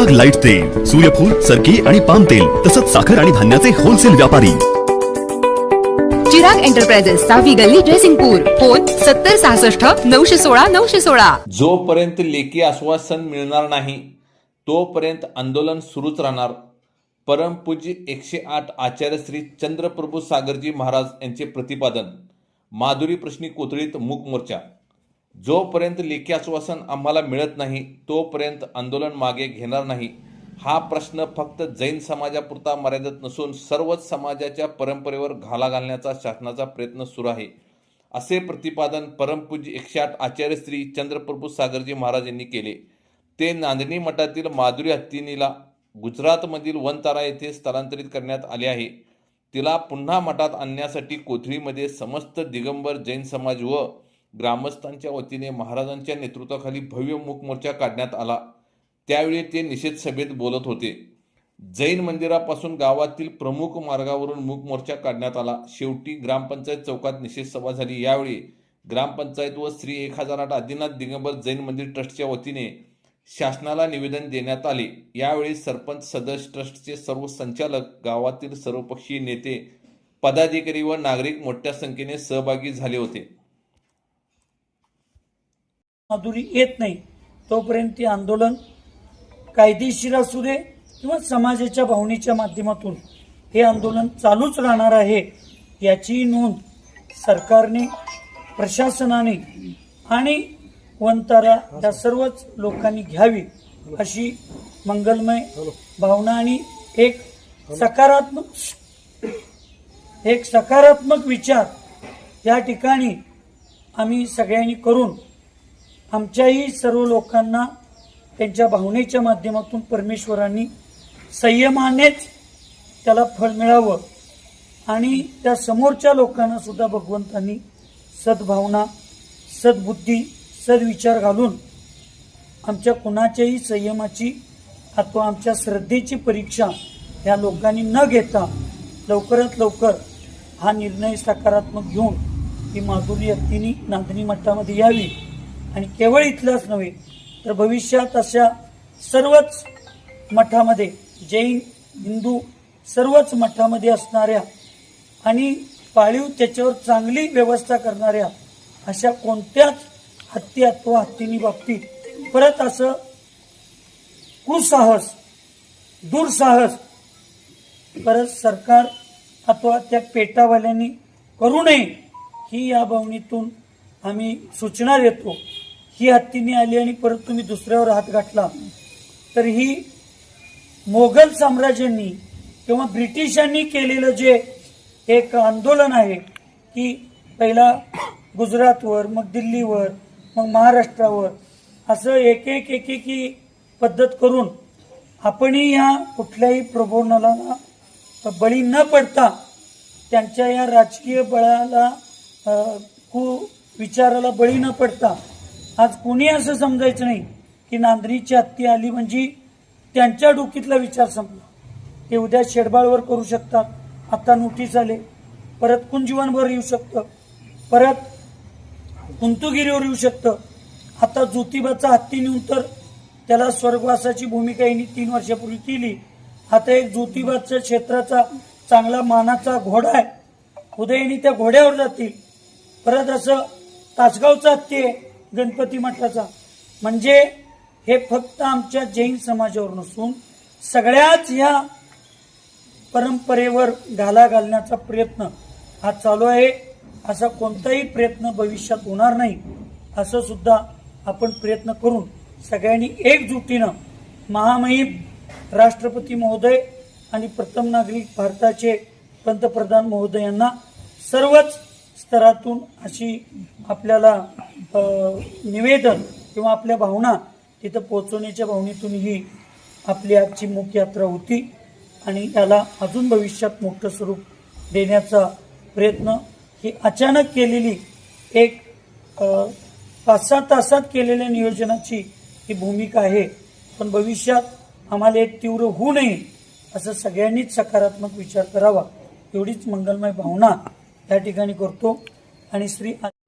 जग लाइट तेल सूर्यफूल सरकी आणि पाम तेल तसंच साखर आणि धान्याचे होलसेल व्यापारी. चिराग एंटरप्राइजेस सहावी गल्ली ड्रेसिंगपूर फोन सत्तर सहासष्ट नऊशे सोळा नऊशे सोळा. जोपर्यंत लेखी आश्वासन मिळणार नाही तोपर्यंत आंदोलन सुरूच राहणार. परमपूज्य एकशे आठ आचार्य श्री चंद्रप्रभू सागरजी महाराज यांचे प्रतिपादन. माधुरी प्रश्नी कोथळीत मूक मोर्चा. जोपर्यंत लेखी आश्वासन आम्हाला मिळत नाही तोपर्यंत आंदोलन मागे घेणार नाही. हा प्रश्न फक्त जैन समाजापुरता मर्यादित नसून सर्वच समाजाच्या परंपरेवर घाला घालण्याचा शासनाचा प्रयत्न सुरू आहे. असे प्रतिपादन परमपूज्य एकशे आठ आचार्य श्री चंद्रप्रभू सागरजी महाराज यांनी केले. ते नांदणी मठातील माधुरी हत्तीनीला गुजरातमधील वनतारा येथे स्थलांतरित करण्यात आले आहे. तिला पुन्हा मठात आणण्यासाठी कोथळीमध्ये समस्त दिगंबर जैन समाज व ग्रामस्थांच्या वतीने महाराजांच्या नेतृत्वाखाली भव्य मूक मोर्चा काढण्यात आला. त्यावेळी ते निषेध सभेत बोलत होते. जैन मंदिरापासून गावातील प्रमुख मार्गावरून मूक मोर्चा काढण्यात आला. शेवटी ग्रामपंचायत चौकात निषेध सभा झाली. यावेळी ग्रामपंचायत व श्री एक हजार आठ आदिनाथ दिगंबर जैन मंदिर ट्रस्टच्या वतीने शासनाला निवेदन देण्यात आले. यावेळी सरपंच सदस्य ट्रस्टचे सर्व संचालक गावातील सर्वपक्षीय नेते पदाधिकारी व नागरिक मोठ्या संख्येने सहभागी झाले होते. माधुरी येत नाही तोपर्यंत ते आंदोलन कायदेशीर असू दे किंवा समाजाच्या भावनेच्या माध्यमातून हे आंदोलन चालूच राहणार आहे याची नोंद सरकारने प्रशासनाने आणि वंतारा या सर्वच लोकांनी घ्यावी अशी मंगलमय भावना आणि एक सकारात्मक एक सकारात्मक विचार या ठिकाणी आम्ही सगळ्यांनी करून आमच्याही सर्व लोकांना त्यांच्या भावनेच्या माध्यमातून परमेश्वरांनी संयमानेच त्याला फळ मिळावं आणि त्या समोरच्या लोकांना सुद्धा भगवंतांनी सद्भावना सद्बुद्धी सद्विचार घालून आमच्या कुणाच्याही संयमाची अथवा आमच्या श्रद्धेची परीक्षा ह्या लोकांनी न घेता लवकरात लवकर हा निर्णय सकारात्मक घेऊन ही माधुरी हत्तीनी नांदणी मठामध्ये यावी. आणि केवळ इथलाच नव्हे तर भविष्यात अशा सर्वच मठामध्ये जैन हिंदू सर्वच मठामध्ये असणाऱ्या आणि पाळीव त्याच्यावर चांगली व्यवस्था करणाऱ्या अशा कोणत्याच हत्ती अथवा हत्तीनी बाबतीत परत असं कुसाहस दुर्साहस परत सरकार अथवा त्या पेटावाल्यांनी करू नये ही या भावनेतून आम्ही सूचना देतो. ही हत्तीने आली आणि परत तुम्ही दुसऱ्यावर हात गाठला तर ही मोगल साम्राज्यांनी किंवा ब्रिटिशांनी केलेलं जे एक आंदोलन आहे की पहिला गुजरातवर मग दिल्लीवर मग महाराष्ट्रावर असं एक एक एक एक ही पद्धत करून आपणही या कुठल्याही प्रबोधनाला बळी न पडता त्यांच्या या राजकीय बळाला कु विचाराला बळी न पडता आज कोणी असं समजायचं नाही की नांदरीची हत्ती आली म्हणजे त्यांच्या डोकीतला विचार संपला. ते उद्या शेडबाळवर करू शकतात. आता नोटीस आले. परत कुंजवनवर येऊ शकतं. परत कुंतुगिरीवर येऊ शकतं. आता ज्योतिबाचा हत्ती नेऊन तर त्याला स्वर्गवासाची भूमिका यांनी तीन वर्षापूर्वी केली. आता एक ज्योतिबाच्या क्षेत्राचा चांगला मानाचा घोडा आहे. उद्या यांनी त्या घोड्यावर जातील. परत असं तासगावचा हत्ती आहे. गणपती मठाचा. म्हणजे हे फक्त आमच्या जैन समाजावर नसून सगळ्याच ह्या परंपरेवर घाला घालण्याचा प्रयत्न हा चालू आहे. असा कोणताही प्रयत्न भविष्यात होणार नाही असं सुद्धा आपण प्रयत्न करून सगळ्यांनी एकजुटीनं महामहिम राष्ट्रपती महोदय आणि प्रथम नागरिक भारताचे पंतप्रधान महोदयांना सर्वच स्तरातून अशी आपल्याला निवेदन किंवा आपल्या भावना तिथं पोहोचवण्याच्या भावनेतून ही आपली आजची मुख्य यात्रा होती आणि त्याला अजून भविष्यात मोठं स्वरूप देण्याचा प्रयत्न ही अचानक केलेली एक पाच सहा तासात केलेल्या नियोजनाची ही भूमिका आहे. पण भविष्यात आम्हाला एक तीव्र होऊ नये असं सगळ्यांनीच सकारात्मक विचार करावा एवढीच मंगलमय भावना या ठिकाणी करतो. आणि श्री